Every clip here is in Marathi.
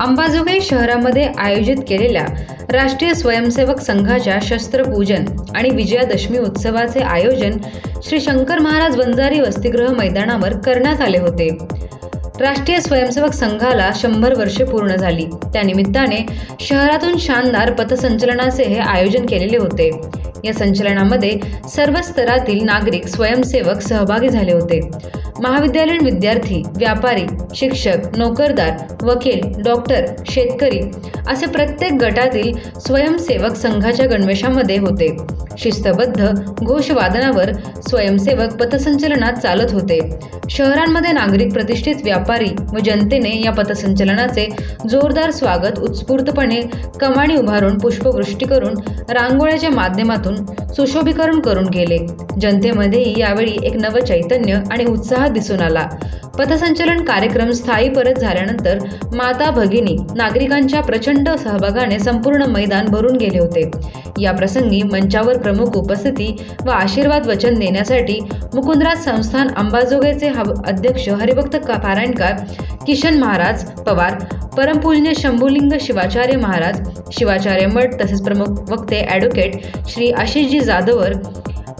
अंबाजोगाई शहरामध्ये आयोजित केलेल्या राष्ट्रीय स्वयंसेवक संघाच्या शस्त्रपूजन आणि विजयादशमी उत्सवाचे आयोजन श्री शंकर महाराज बंजारी वसतिगृह मैदानावर करण्यात आले होते. राष्ट्रीय स्वयंसेवक संघाला शंभर वर्षे पूर्ण झाली. त्यानिमित्ताने शहरातून शानदार पथसंचलनाचे हे आयोजन केलेले होते. या संचलनामध्ये सर्व स्तरातील नागरिक स्वयंसेवक सहभागी झाले होते. महाविद्यालयीन विद्यार्थी व्यापारी शिक्षक नोकरदार वकील डॉक्टर शेतकरी असे प्रत्येक गटातील स्वयंसेवक संघाच्या गणवेशामध्ये होते. शिस्तबद्ध घोषवादनावर स्वयंसेवक पथसंचलनात चालत होते. शहरांमध्ये नागरिक प्रतिष्ठित व्यापारी व जनतेने या पथसंचलनाचे जोरदार स्वागत उत्स्फूर्तपणे कमाणी उभारून पुष्पवृष्टी करून रांगोळ्याच्या माध्यमातून माध्यमातून सुशोभीकरण करून गेले. जनतेमध्येही यावेळी एक नव चैतन्य आणि उत्साह दिसून आला. पथसंचलन कार्यक्रम स्थायी परत झाल्यानंतर माता भगिनी नागरिकांच्या प्रचंड सहभागाने संपूर्ण मैदान भरून गेले होते. या प्रसंगी मंचावर प्रमुख उपस्थिती व आशीर्वाद वचन देण्यासाठी मुकुंदराज संस्थान अंबाजोगाईचे अध्यक्ष हरिभक्त का- पारायणकार किशन महाराज पवार परमपूजने शंभुलिंग शिवाचार्य महाराज शिवाचार्य मठ तसेच प्रमुख वक्ते ॲडव्होकेट श्री आशिषजी जाधवर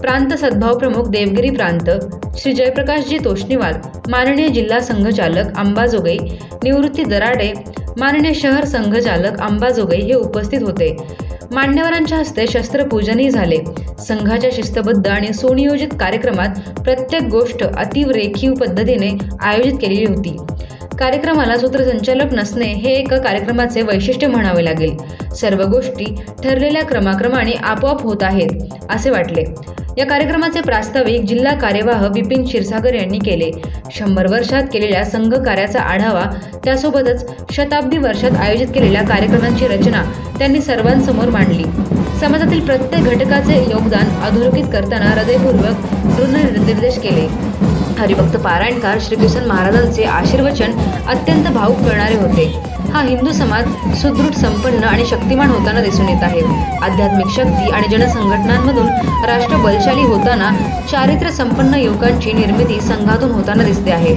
प्रांत सद्भाव प्रमुख देवगिरी प्रांत श्री जयप्रकाशजी तोष्णीवाल माननीय जिल्हा संघचालक अंबाजोगाई निवृत्ती दराडे माननीय शहर संघचालक अंबाजोगाई हे उपस्थित होते. मान्यवरांच्या हस्ते शस्त्रपूजनही झाले. संघाच्या शिस्तबद्ध आणि सुनियोजित कार्यक्रमात प्रत्येक गोष्ट अतिव रेखीव पद्धतीने आयोजित केलेली होती. कार्यक्रमाला सूत्रसंचालक नसणे हे एका कार्यक्रमाचे वैशिष्ट्य म्हणावे लागेल. सर्व गोष्टी ठरलेल्या क्रमाक्रमाने आपोआप होत आहेत असे वाटले. या कार्यक्रमाचे प्रास्ताविक जिल्हा कार्यवाह विपिन क्षीरसागर यांनी केले. शंभर वर्षात केलेल्या संघ कार्याचा आढावा त्यासोबतच शताब्दी वर्षात आयोजित केलेल्या कार्यक्रमांची रचना त्यांनी सर्वांसमोर मांडली. समाजातील प्रत्येक घटकाचे योगदान अधोरेखित करताना हृदयपूर्वक निर्देश केले. हरिभक्त पारायणकार श्रीकृष्ण महाराजांचे आशीर्वचन अत्यंत भावुक करणारे होते. हा हिंदू समाज सुदृढ संपन्न आणि शक्तिमान होताना दिसून येत आहे. आध्यात्मिक शक्ती आणि जनसंघटनांमधून राष्ट्र बलशाली होताना चारित्र्य संपन्न युवकांची निर्मिती संघातून होताना दिसते आहे.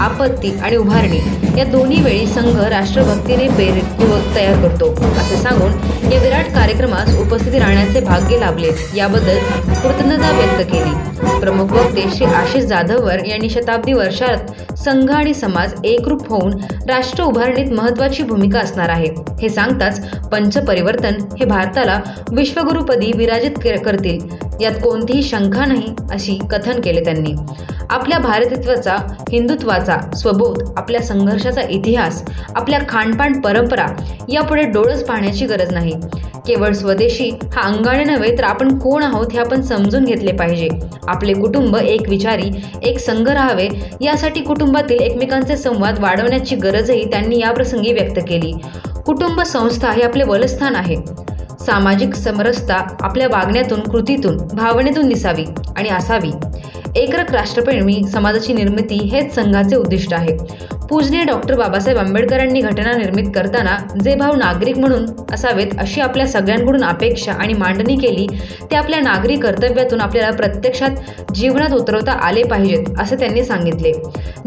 आपत्ती आणि उभारणी या दोन्ही वेळी संघ राष्ट्रभक्तीने प्रेरित युवक तयार करतो असे सांगून या विराट कार्यक्रमास उपस्थिती राहण्याचे भाग्य लाभले. याबद्दल कृतज्ञता व्यक्त केली. प्रमुख वक्ते श्री आशिष जाधववर यांनी शताब्दी वर्षात संघ आणि समाज एकरूप होऊन राष्ट्र उभारणीत महत्वाची भूमिका असणार आहे. हे सांगताच पंचपरिवर्तन हे भारताला विश्वगुरुपदी विराजित करतील. यात कोणतीही शंका नाही अशी कथन केले त्यांनी. आपल्या भारतीत्वाचा हिंदुत्वाचा स्वबोध आपल्या संघर्षाचा इतिहास आपल्या खानपान परंपरा यापुढे डोळस पाहण्याची गरज नाही. केवळ स्वदेशी हा अंगाने नव्हे तर आपण कोण आहोत हे आपण समजून घेतले पाहिजे. आपले कुटुंब एक विचारी एक संघ राहावे यासाठी कुटुंबातील एकमेकांचे संवाद वाढवण्याची गरजही त्यांनी याप्रसंगी व्यक्त केली. कुटुंब संस्था हे आपले बलस्थान आहे. सामाजिक समरसता आपल्या वागण्यातून कृतीतून भावनेतून दिसावी आणि असावी. एकरक राष्ट्रप्रेमी समाजाची निर्मिती हेच संघाचे उद्दिष्ट आहे. पूजनीय डॉक्टर बाबासाहेब आंबेडकरांनी घटना निर्मित करताना जे भाव नागरिक म्हणून असावेत अशी आपल्या सगळ्यांकडून अपेक्षा आणि मांडणी केली ते आपल्या नागरी कर्तव्यातून आपल्याला प्रत्यक्षात जीवनात उतरवता आले पाहिजेत असे त्यांनी सांगितले.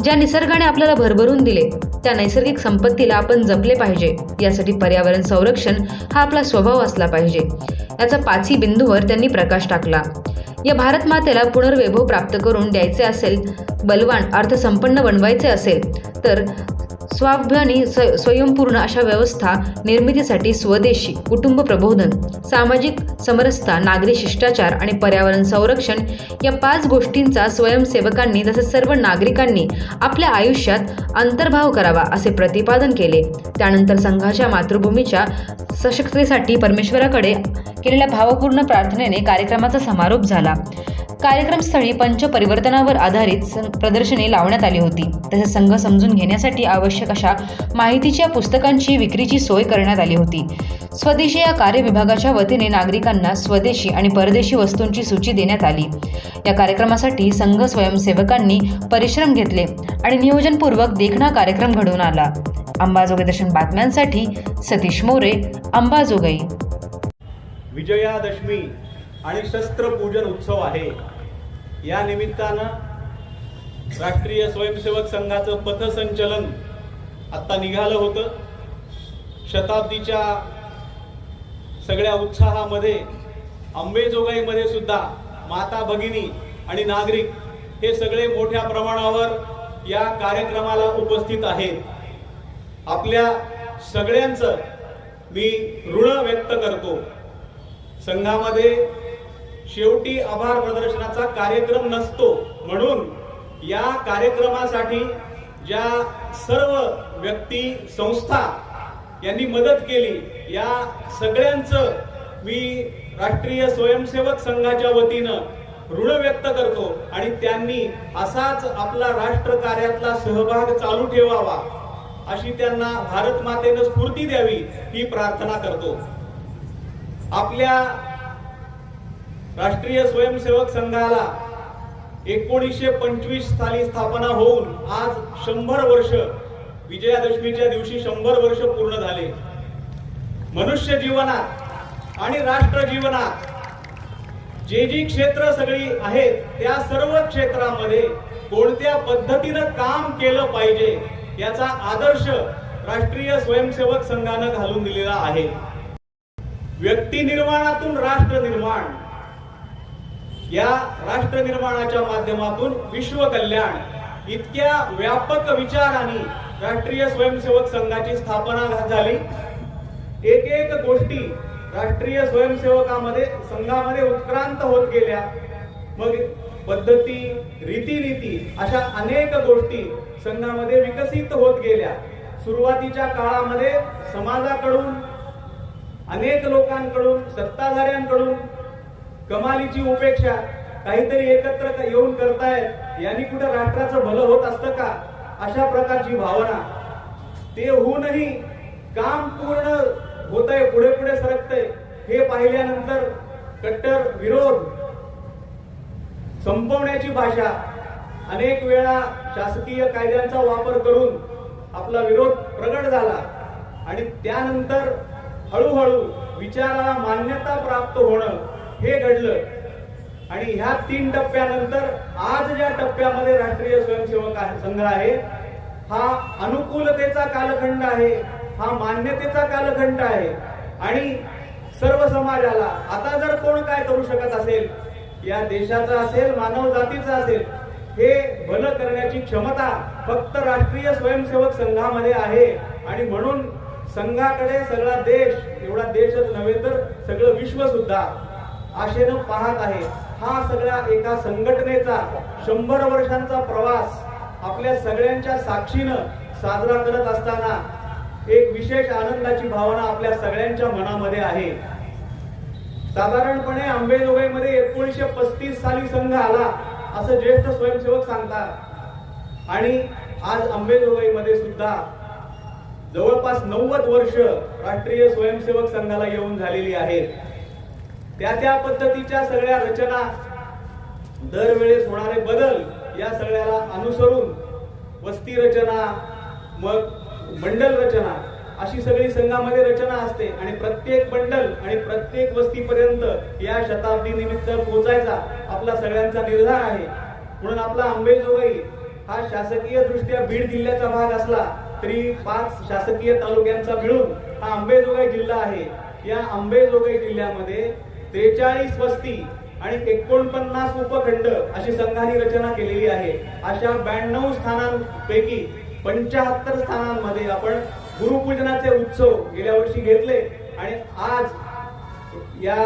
ज्या निसर्गाने आपल्याला भरभरून दिले त्या नैसर्गिक संपत्तीला आपण जपले पाहिजे. यासाठी पर्यावरण संरक्षण हा आपला स्वभाव असला पाहिजे. याचा पाचही बिंदूवर त्यांनी प्रकाश टाकला. या भारत मातेला पुनर्वैभव प्राप्त करून द्यायचे असेल बलवान अर्थसंपन्न बनवायचे असेल तर स्वाभिमानी स स्वयंपूर्ण अशा व्यवस्था निर्मितीसाठी स्वदेशी कुटुंब प्रबोधन सामाजिक समरसता नागरी शिष्टाचार आणि पर्यावरण संरक्षण या पाच गोष्टींचा स्वयंसेवकांनी तसेच सर्व नागरिकांनी आपल्या आयुष्यात अंतर्भाव करावा असे प्रतिपादन केले. त्यानंतर संघाच्या मातृभूमीच्या सशक्ततेसाठी परमेश्वराकडे केलेल्या भावपूर्ण प्रार्थनेने कार्यक्रमाचा समारोप झाला. कार्यक्रमस्थळी पंचपरिवर्तनावर आधारित प्रदर्शने लावण्यात आली होती. तसेच संघ समजून घेण्यासाठी आवश्यक अशा माहितीच्या पुस्तकांची विक्रीची सोय करण्यात आली होती. स्वदेशी या कार्य विभागाच्या वतीने नागरिकांना स्वदेशी आणि परदेशी वस्तूंची सूची देण्यात आली. या कार्यक्रमासाठी संघ स्वयंसेवकांनी परिश्रम घेतले आणि नियोजनपूर्वक देखणा कार्यक्रम घडवून आला अंबाजोगाई दर्शन बातम्यांसाठी सतीश मोरे अंबाजोगाई. विजयादशमी आणि शस्त्रपूजन उत्सव आहे. या निमित्तानं राष्ट्रीय स्वयंसेवक संघाचं पथसंचलन आत्ता निघालं होतं. शताब्दीच्या सगळ्या उत्साहामध्ये अंबेजोगाईमध्ये सुद्धा माता भगिनी आणि नागरिक हे सगळे मोठ्या प्रमाणावर या कार्यक्रमाला उपस्थित आहेत. आपल्या सगळ्यांचं मी ऋण व्यक्त करतो. संघामध्ये शेवटी आभार प्रदर्शनाचा कार्यक्रम नसतो. म्हणून या कार्यक्रमासाठी ज्या सर्व व्यक्ती संस्था यांनी मदत केली या सगळ्यांचं मी राष्ट्रीय स्वयंसेवक संघाच्या वतीनं ऋण व्यक्त करतो आणि त्यांनी असाच आपला राष्ट्र कार्यातला सहभाग चालू ठेवावा अशी त्यांना भारत मातेनं स्फूर्ती द्यावी ही प्रार्थना करतो. आपल्या राष्ट्रीय स्वयंसेवक संघाला एकोणीसशे पंचवीस साली स्थापना होऊन आज शंभर वर्ष विजयादशमीच्या दिवशी शंभर वर्ष पूर्ण झाले. मनुष्य जीवनात आणि राष्ट्र जीवनात जे जी क्षेत्र सगळी आहेत त्या सर्व क्षेत्रामध्ये कोणत्या पद्धतीनं काम केलं पाहिजे याचा आदर्श राष्ट्रीय स्वयंसेवक संघानं घालून दिलेला आहे. व्यक्ती निर्माणातून राष्ट्र निर्माण या राष्ट्र निर्माणाच्या माध्यमातून विश्व कल्याण इतक्या व्यापक विचाराने राष्ट्रीय स्वयंसेवक संघाची स्थापना झाली. एक एक गोष्टी राष्ट्रीय स्वयंसेवकामध्ये संघामध्ये उत्क्रांत होत गेल्या. मग पद्धती रीतीनीती अशा अनेक गोष्टी संघामध्ये विकसित होत गेल्या. सुरुवातीच्या काळामध्ये समाजाकडून अनेक लोकांकडून सत्ताधाऱ्यांकडून कमालीची उपेक्षा काहीतरी एकत्र येऊन करतायत यांनी कुठं राष्ट्राचं भलं होत असतं का? अशा प्रकारची भावना. ते होऊनही काम पूर्ण होत आहे पुढे पुढे सरकतंय. हे पाहिल्यानंतर कट्टर विरोध संपवण्याची भाषा अनेक वेळा शासकीय कायद्यांचा वापर करून आपला विरोध प्रगट झाला. आणि त्यानंतर हळूहळू विचाराला मान्यता प्राप्त होणं हे घडलं. आणि ह्या तीन टप्प्यानंतर आज ज्या टप्प्यामध्ये राष्ट्रीय स्वयंसेवक आहे- संघ आहे हा अनुकूलतेचा कालखंड आहे हा मान्यतेचा कालखंड आहे. आणि सर्व समाजाला आता जर कोण काय करू शकत असेल या देशाचा असेल मानव जातीचा असेल हे भलं करण्याची क्षमता फक्त राष्ट्रीय स्वयंसेवक संघामध्ये आहे. आणि म्हणून संघाकडे सगळा देश एवढा देशच नव्हे तर सगळं विश्व सुद्धा आशेनं पाहत आहे. हा सगळ्या एका संघटनेचा शंभर वर्षांचा प्रवास आपल्या सगळ्यांच्या साक्षीनं साजरा करत असताना एक विशेष आनंदाची भावना आपल्या सगळ्यांच्या मनामध्ये आहे. साधारणपणे आंबेजोगाईमध्ये एकोणीसशे पस्तीस साली संघ आला असं ज्येष्ठ स्वयंसेवक सांगतात. आणि आज अंबेजोगाईमध्ये सुद्धा जवळपास नव्वद वर्ष राष्ट्रीय स्वयंसेवक संघाला येऊन झालेली आहेत. त्या त्या पद्धतीच्या सगळ्या रचना दरवेळेस होणारे बदल या सगळ्याला अनुसरून वस्ती रचना मग मंडल रचना अशी सगळी संघामध्ये रचना असते आणि प्रत्येक मंडल आणि प्रत्येक वस्तीपर्यंत या शताब्दी निमित्त पोहोचायचा आपला सगळ्यांचा निर्धार आहे. म्हणून आपला आंबेजोगाई हा शासकीय दृष्ट्या बीड जिल्ह्याचा भाग असला तरी पाच शासकीय तालुक्यांचा मिळून हा आंबेजोगाई जिल्हा आहे. या आंबेजोगाई जिल्ह्यामध्ये त्रेचाळीस वस्ती आणि एकोणपन्नास उपखंड अशी संघाने रचना केलेली आहे. अशा ब्याण्णव स्थानांपैकी पंचाहत्तर स्थानांमध्ये आपण गुरुपूजनाचे उत्सव गेल्या वर्षी घेतले आणि आज या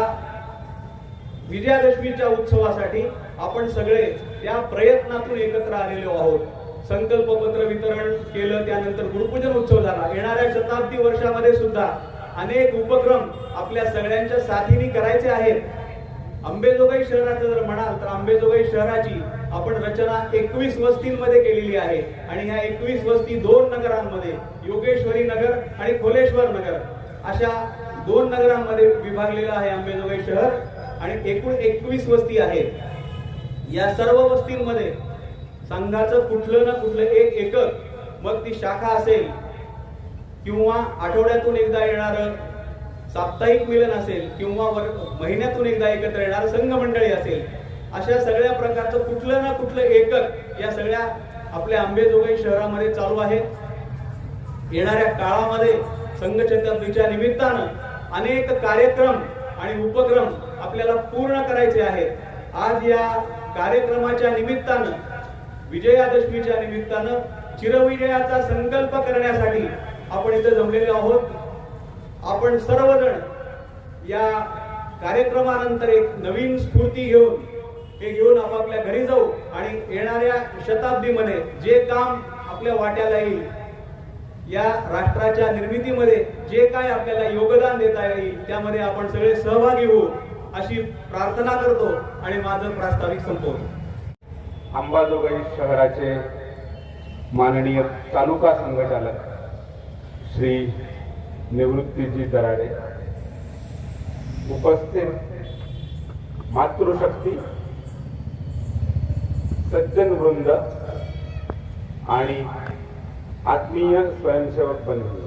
विजयादशमीच्या उत्सवासाठी आपण सगळे या प्रयत्नातून एकत्र आलेलो आहोत. संकल्प पत्र वितरण केलं त्यानंतर गुरुपूजन उत्सव झाला. येणाऱ्या शताब्दी वर्षामध्ये सुद्धा अनेक उपक्रम आपल्या सगळ्यांच्या साथीने करायचे आहेत. अंबेजोगाई शहराचं जर म्हणाल तर अंबेजोगाई शहराची आपण रचना एकवीस वस्तींमध्ये केलेली आहे. आणि ह्या एकवीस वस्ती दोन नगरांमध्ये योगेश्वरी नगर आणि खोलेश्वर नगर अशा दोन नगरांमध्ये विभागलेलं आहे अंबेजोगाई शहर. आणि एकूण एकवीस वस्ती आहेत. या सर्व वस्तींमध्ये संघाचं कुठलं ना कुठलं एक एकक मग ती शाखा असेल किंवा आठवड्यातून एकदा येणारं साप्ताहिक मिलन असेल किंवा वर- महिन्यातून एकदा एकत्र येणार संघ मंडळी असेल अशा सगळ्या प्रकारचं कुठलं ना कुठलं एकक या सगळ्या आपल्या आंबेजोगाई शहरामध्ये चालू आहे येणाऱ्या काळामध्ये संघशताब्दीच्या निमित्तानं अनेक कार्यक्रम आणि उपक्रम आपल्याला पूर्ण करायचे आहेत. आज या कार्यक्रमाच्या निमित्तानं विजयादशमीच्या निमित्तानं चिरविजयाचा संकल्प करण्यासाठी आपण इथे जमलेले आहोत. आपण सर्वजण या कार्यक्रमानंतर एक नवीन स्फूर्ती घेऊन हे घेऊन आपापल्या घरी जाऊ आणि येणाऱ्या शताब्दीमध्ये जे काम आपल्या वाट्याला येईल या राष्ट्राच्या निर्मितीमध्ये जे काय आपल्याला योगदान देता येईल त्यामध्ये आपण सगळे सहभागी होऊ अशी प्रार्थना करतो आणि माझं प्रास्ताविक संपवतो. अंबाजोगाई शहराचे माननीय तालुका संघचालक श्री निवृत्तीजी दराडे. उपस्थित मातृशक्ती सज्जन वृंद आणि आत्मीय स्वयंसेवक बंधू.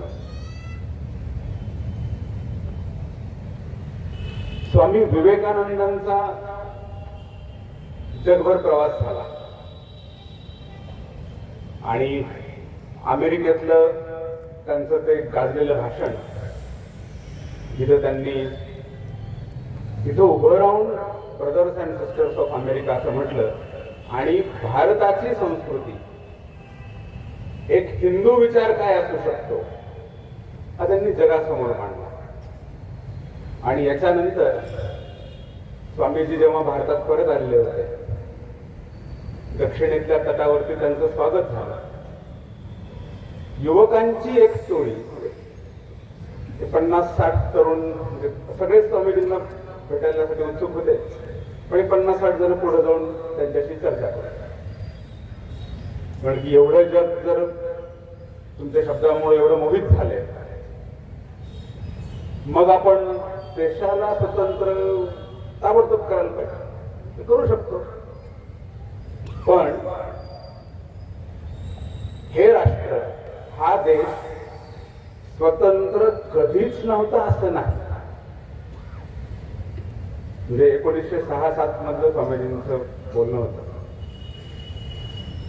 स्वामी विवेकानंदांचा जगभर प्रवास झाला. आणि अमेरिकेतलं त्यांचं ते गाजलेलं भाषण. जिथं त्यांनी तिथं उभं राहून brothers and sisters of America असं म्हटलं आणि भारताची संस्कृती. एक हिंदू विचार काय असू शकतो? हा त्यांनी जगासमोर मांडला. आणि याच्यानंतर स्वामीजी जेव्हा भारतात परत आलेले होते दक्षिणेतल्या तटावरती त्यांचं स्वागत झालं. युवकांची एक स्टोरी पन्नास साठ तरुण म्हणजे सगळेच स्वामीजींना भेटायलासाठी उत्सुक होते. पण पन्नास साठ जण पुढे जाऊन त्यांच्याशी चर्चा करत कारण की एवढं जग जर तुमच्या शब्दामुळे एवढं मोहित झाले मग आपण देशाला स्वतंत्र ताबडतोब करायला पाहिजे. ते करू शकतो. पण हे राष्ट्र हा देश स्वतंत्र कधीच नव्हता असं नाही. म्हणजे एकोणीसशे सहा सात मधलं स्वामीजींचं बोलणं होतं.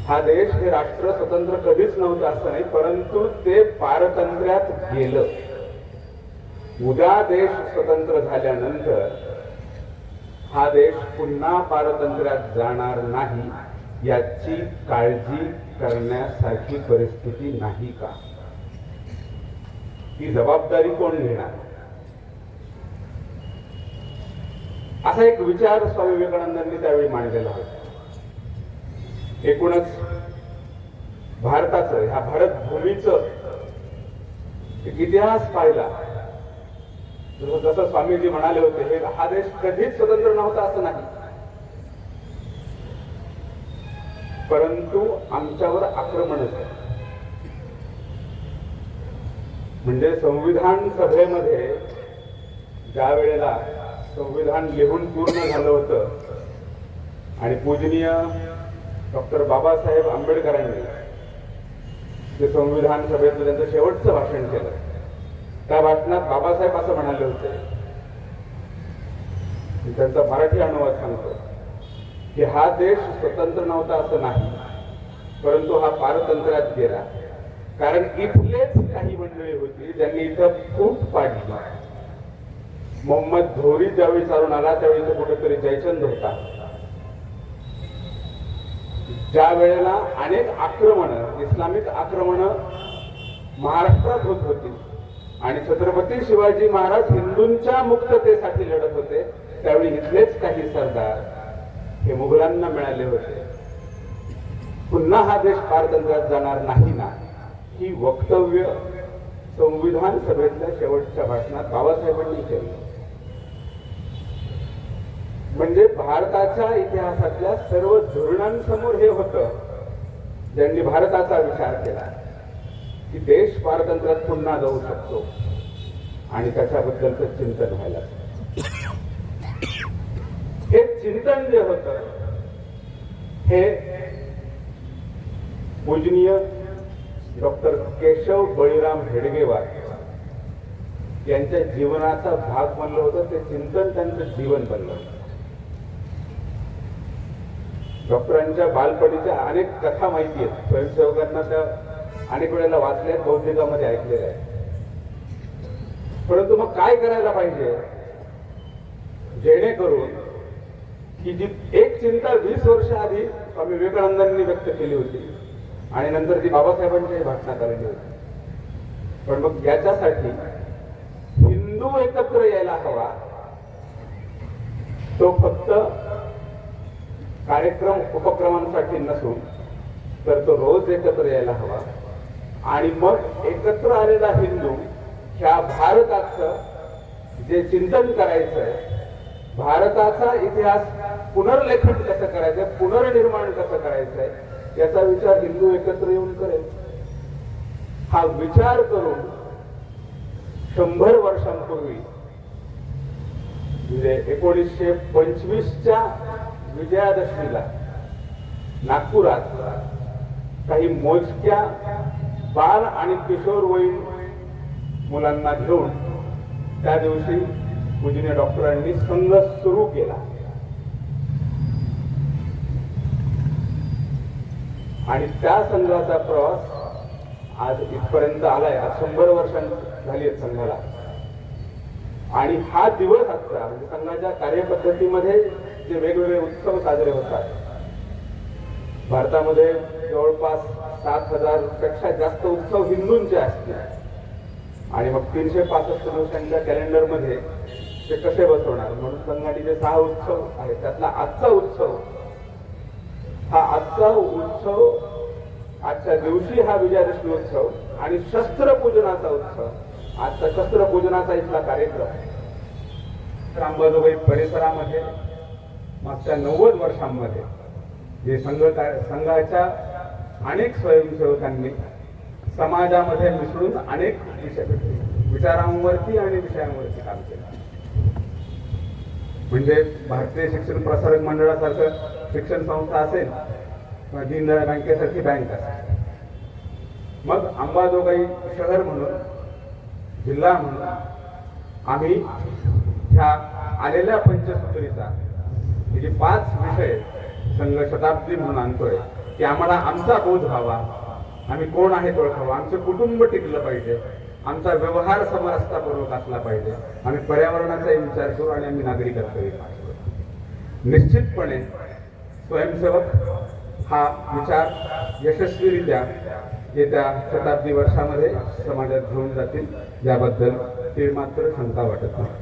हा देश हे राष्ट्र स्वतंत्र कधीच नव्हतं असं नाही परंतु ते पारतंत्र्यात गेलं. उद्या देश स्वतंत्र झाल्यानंतर हा देश पुन्हा पारतंत्र्यात जाणार नाही याची काळजी करण्यासारखी परिस्थिती नाही का? ही जबाबदारी कोण घेणार? असा एक विचार स्वामी विवेकानंदांनी त्यावेळी मांडलेला होता. एकूणच भारताचं ह्या भारत भूमीचं एक इतिहास पाहिला. जसं जसं स्वामीजी म्हणाले होते हे हा देश कधीच स्वतंत्र नव्हता असं नाही. परंतु आमच्यावर आक्रमण झालं म्हणजे संविधान सभेमध्ये ज्या वेळेला संविधान लिहून पूर्ण झालं होतं आणि पूजनीय डॉक्टर बाबासाहेब आंबेडकरांनी ते संविधान सभेतलं त्यांचं शेवटचं भाषण केलं त्या भाषणात बाबासाहेब असं म्हणाले होते. त्यांचा मराठी अनुवाद सांगतो. की हा देश स्वतंत्र नव्हता असं नाही. परंतु हा पारतंत्रात गेला. कारण इथलेच काही मंडळी होती ज्यांनी इथं फूट पाडली. मोहम्मद धोरी ज्यावेळी चालून आला त्यावेळी तो कुठेतरी जयचंद होता. ज्या वेळेला अनेक आक्रमण इस्लामिक आक्रमण महाराष्ट्रात होत होती आणि छत्रपती शिवाजी महाराज हिंदूंच्या मुक्ततेसाठी लढत होते त्यावेळी इथलेच काही सरदार हे मुघलांना मिळाले होते. पुन्हा हा देश पारतंत्र्यात जाणार नाही ना ही वक्तव्य संविधान सभेतल्या शेवटच्या भाषणात बाबासाहेबांनी केलं. म्हणजे भारताच्या इतिहासातल्या सर्व धोरणांसमोर हे होतं. ज्यांनी भारताचा विचार केला की देश पारतंत्र्यात पुन्हा जाऊ शकतो आणि त्याच्याबद्दलचं चिंतन व्हायला चिंतन जे होत. हे पूजनीय डॉक्टर केशव बळीराम हेडगेवार यांच्या जीवनाचा भाग बनलं होतं. ते चिंतन त्यांचं जीवन बनलं होतं. डॉक्टरांच्या बालपणीच्या अनेक कथा माहिती आहेत. स्वयंसेवकांना त्या अनेक वेळेला वाचल्या बौद्धिकामध्ये ऐकलेल्या आहे परंतु मग काय करायला पाहिजे? जेणेकरून की जी एक चिंता वीस वर्ष आधी स्वामी विवेकानंदांनी व्यक्त केली होती. आणि नंतर ती बाबासाहेबांच्याही भाषणा करायची होती. पण मग याच्यासाठी हिंदू एकत्र यायला हवा. तो फक्त कार्यक्रम उपक्रमांसाठी नसून तर तो रोज एकत्र यायला हवा. आणि मग एकत्र आलेला हिंदू ह्या भारताचं जे चिंतन करायचंय भारताचा इतिहास पुनर्लेखन कसं करायचंय पुनर्निर्माण कसं करायचंय याचा विचार हिंदू एकत्र येऊन करेल. हा विचार करून शंभर वर्षांपूर्वी म्हणजे एकोणीसशे पंचवीसच्या विजयादशमीला नागपुरात काही मोजक्या बाल आणि किशोरवयीन मुलांना घेऊन त्या दिवशी पूजनीय डॉक्टरांनी संघ सुरू केला. आणि त्या संघाचा प्रवास आज इथपर्यंत आलाय. आज शंभर वर्षां झाली आहेत संघाला. आणि हा दिवस आजचा म्हणजे संघाच्या कार्यपद्धतीमध्ये जे वेगवेगळे उत्सव साजरे होतात. भारतामध्ये जवळपास सात हजारपेक्षा जास्त उत्सव हिंदूंचे असतील. आणि मग तीनशे पासष्ट दिवसांच्या कॅलेंडरमध्ये ते कसे बसवणार? म्हणून संघाटीचे सहा उत्सव आहेत. त्यातला आजचा उत्सव हा आजचा उत्सव आजच्या दिवशी हा विजयादशमी उत्सव आणि शस्त्रपूजनाचा उत्सव. आजचा शस्त्रपूजनाचा इथला कार्यक्रम. अंबाजोबाई परिसरामध्ये मागच्या नव्वद वर्षांमध्ये जे संघ संघाच्या अनेक स्वयंसेवकांनी समाजामध्ये मिसळून अनेक विषय विचारांवरती आणि विषयांवरती काम केलं. म्हणजे भारतीय शिक्षण प्रसारक मंडळासारखं शिक्षण संस्था असेल किंवा दीनदयाळ बँकेसारखी बँक असेल. मग अंबाजोगाई शहर म्हणून जिल्हा म्हणून आम्ही ह्या आलेल्या पंचसूत्रीचा हे जे पाच विषय संघ शताब्दी म्हणून आणतोय की आम्हाला आमचा बोध व्हावा. आम्ही कोण आहेत ओळखावा? आमचं कुटुंब टिकलं पाहिजे. आमचा व्यवहार समरसतापूर्वक असला पाहिजे. आम्ही पर्यावरणाचाही विचार करू आणि आम्ही नागरिकत्वही पाळू निश्चितपणे स्वयंसेवक हा विचार यशस्वीरित्या येत्या शताब्दी वर्षामध्ये समाजात घेऊन जातील. याबद्दल ते मात्र शंका वाटत नाही.